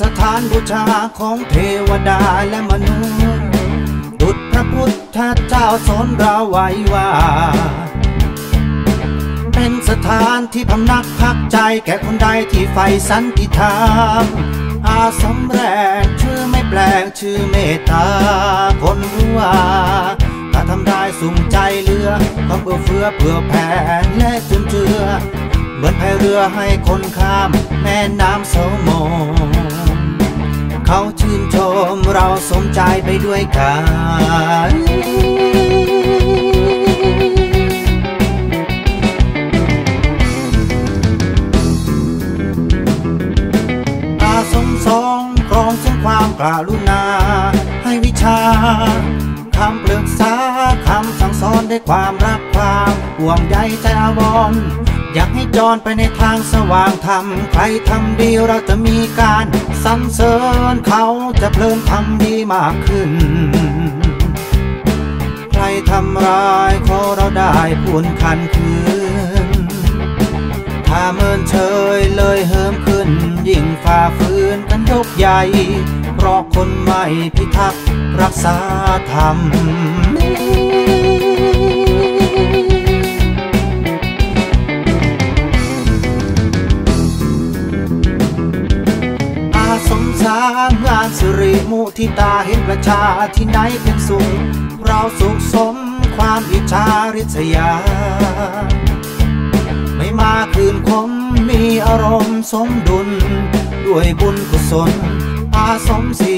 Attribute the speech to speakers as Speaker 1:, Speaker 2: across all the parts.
Speaker 1: สถานบูชาของเทวดาและมนุษย์ ดุจพระพุทธเจ้าสอนเราไว้ว่า เป็นสถานที่พำนักพักใจแก่คนใดที่ใฝ่สันติธรรม อาสมแรงชื่อไม่แปลงชื่อเมตตาคนรู้ว่าถ้าทำได้สุ่มใจเลือความเอื้อเฟื้อเพื่อแผ่และจุนเจือเหมือนพายเรือให้คนข้ามแม่น้ำโสมง เขาชื่นชมเราสมใจไปด้วยกันอาสมสองกรองซึ่งความกรุณา ให้วิชาคำปรึกษาคำสั่งสอนด้วยความรักความห่วงใยใจอาวร อยากให้จรไปในทางสว่างธรรม ใครทำดีเราจะมีการสรรเสริญเขาจะเพลินทำดีมากขึ้น ใครทำร้ายขอเราได้พูนคันคืน ถ้าเมินเฉยเลยเหิมขึ้น ยิ่งฝ่าฝืนกันยกใหญ่ เพราะคนไม่พิทักษ์รักษาธรรม สิริมุทิตาเห็นประชาที่ไหนเป็นสุข เราสุขสมความอิจฉาริษยา ไม่มาคืนคมมีอารมณ์สมดุล ด้วยบุญกุศลอาสมสี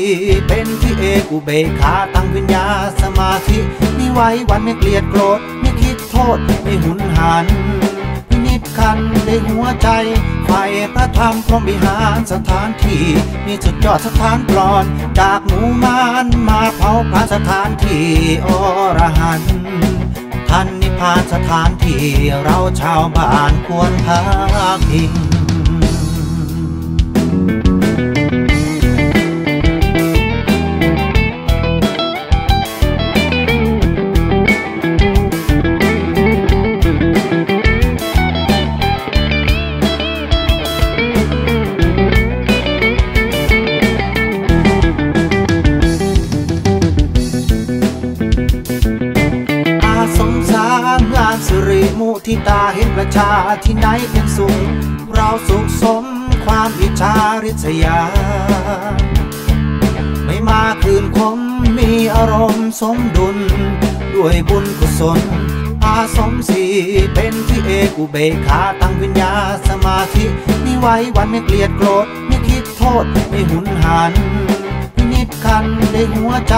Speaker 1: เป็นที่เอกุเบขาตั้งวิญญาสมาธิมีไว้วันไม่เกลียดโกรธ ไม่คิดโทษ ไม่หุนหัน คันในหัวใจไฟพระธรรมพรหมวิหารสถานที่ มีจุดยอดสถานปลอน จากหมู่มานมาเผาพระสถานที่อรหันท่านนิพพานสถานที่เราชาวบ้านควรพักพิงามงานสิริมุทิตาเห็นประชาที่ไหนเป็นสุข เราสุขสมความอิจฉาริษยา ไม่มาคืนคมมีอารมณ์สมดุล ด้วยบุญกุศลอาสมสีเป็นที่เอกอุเบกขาตั้งวิญญาสมาธิมีไว้วันไม่เกลียดโกรธไม่คิดโทษไม่หุนหัน ใจ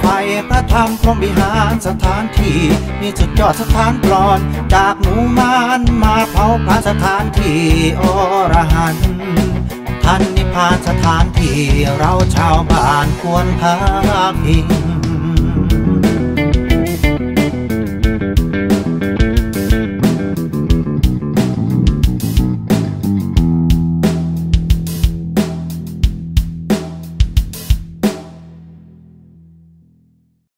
Speaker 1: ไฟพระธรรมพรหมวิหารสถานที่ มีจุดยอดสถานปลอนจากหมู่มานมาเผาพระสถานที่อรหันท่านนิพพานสถานที่เราชาวบ้านควรพักพิง